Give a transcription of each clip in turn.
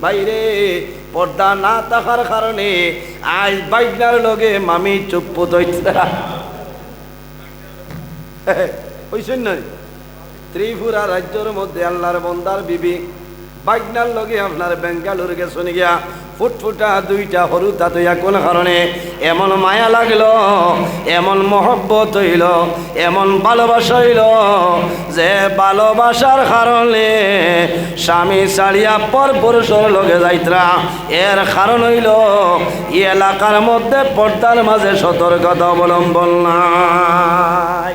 বাইরে, পর্দা না থাকার কারণে আজ বাইকনার লগে মামি চুপ হইছেন নয় ত্রিপুরা রাজ্যের মধ্যে আল্লাহর বন্দার বিবি বাইকনার লগে আপনার বেঙ্গালুর গেছেন গিয়া ফুটফুটা দুইটা হরু তাতে কোন কারণে? এমন মায়া লাগল, এমন মহব্বত হইল, এমন ভালোবাসা হইল যে ভালোবাসার কারণে স্বামী সারিয়া পর পুরুষের লগে যাইতরা। এর কারণ হইল, এই এলাকার মধ্যে পর্দার মাঝে সতর্কতা অবলম্বন নাই।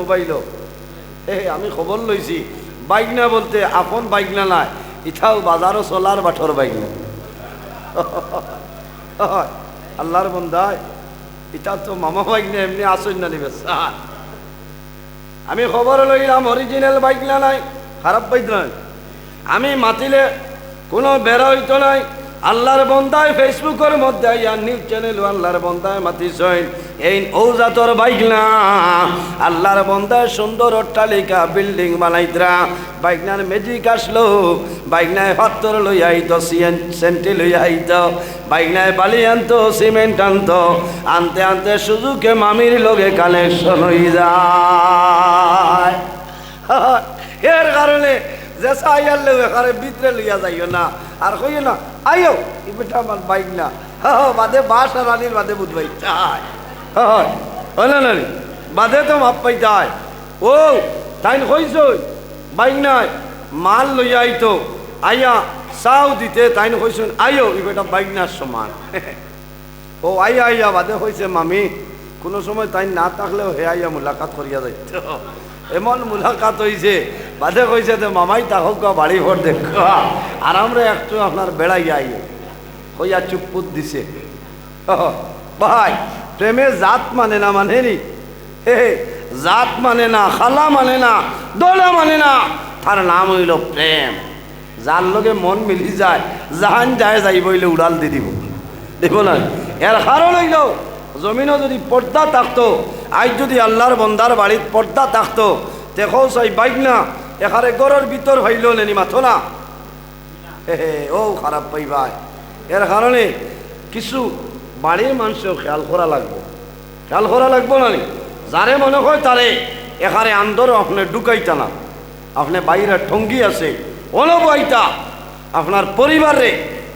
মোবাইল এ আমি খবর লইছি। বাইক না বলতে আপন বাইক না নাই। ইথাও বাজারও চলার বাঠর বাইক আল্লাহর বন্ধায় ইটা তো মামা বাইক না এমনি আসুন না নিবে স্যার আমি খবর লইলাম অরিজিনাল বাইক না নাই, খারাপ বাইক নাই। আমি মাতিলে কোনো বেড়া হইতো নাই আল্লাহর বন্দায় ফেসবুকের মধ্যে ইয়া নিউজ চ্যানেল আল্লাহর বন্দায় মাতিছেন এই ঔজাতর বাইক না। আল্লাহর বন্দায় সুন্দর অট্টালিকা, বিল্ডিং বানাইতরা। বাইকনার ম্যাজিক আসলো। বাইকনায় পাত্তর লই আইতো সেন্টি লই আইতো। বাইকনায় বালি আনতো, সিমেন্ট আনতো। আনতে আনতে সুযোগে মামির লগে কানেকশন হয়ে যায়। এর কারণে যে সাইয়ার এখানে ভিতরে লইয়া যাইও না। আর কইও না, আইও। ই বেটা আমার বাইক না। বাদে বাস আর রানির বাদে বুঝবাই চাই হয় না? বাদে তো মাপ পাই যায় ও তাই কইস বাইক নাই, মাল লইয়া আইতো। আইয়া চাও দিতে তাই কইসুন আইও ই বেটা বাইক না সমান। ও, আইয়া আইয়া, বাদে হয়েছে মামি, কোনো সময় তাই না থাকলেও হে আইয়া মুলাকাত করিয়া যাইত। এমন মুলাকাত হয়েছে বাদে কইছে তো মামাই তাহক বাড়ি ভর দেখ। আর আমরা একটু আপনার বেড়াই আইয়ে হইয়া চুপপুত দিছে। ভাই, প্রেমে জাত মানে না মানে নি হে, জাত মানে না, খালা মানে না, দোলা মানে না। তার নাম হইল প্রেম। যার লগে মন মিলি যায়, জাহান যায় যাই বইলে উড়াল দি দিব। দিব না। এর কারণ হইল, জমিনও যদি পর্দা থাকতো, আজ যদি আল্লাহর বন্দার বাড়ির পর্দা থাকতো, দেখো সাই বাইক না, এখানে গরর ভিতর হইল নেনি মাথো না। ও খারাপ পাই ভাই। এর কারণে কিছু বাড়ির মানুষেও খেয়াল করা লাগবো। খেয়াল করা লাগবো না যারে মনে হয় তারে এখানে আন্দরও আপনি ঢুকাইতা না। আপনি বাইরে ঠঙ্গি আছে অনবাইতা আপনার পরিবারে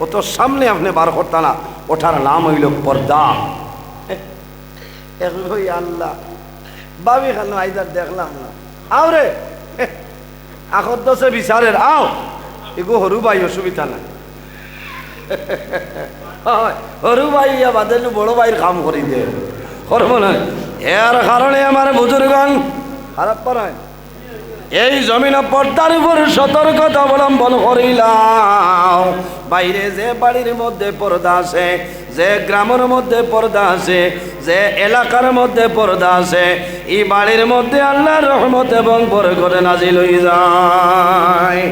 অত সামনে আপনি বার করতা না, ওঠার নাম হইল পর্দা। আল্লাহ, বাবি খান আইদার দেখলাম না। আও রে আখর দশে বিচারের, আও। এগো হরু ভাই, অসুবিধা নাই। সৰু ভাই, ইয়া বাদেনো বড় ভাইয়ের কাম কৰি দিয়ে করব না। এর কারণে আমার বুজুর্গন খারাপ এই জমিন পর্দার উপর সতর্কতা অবলম্বন করিলাম। বাইরে যে বাড়ির মধ্যে পর্দা আছে, যে গ্রামের মধ্যে পর্দা আছে, যে এলাকার মধ্যে পর্দা আছে, এই বাড়ির মধ্যে আল্লাহর রহমত এবং বরকত নাজিল হয়ে যায়।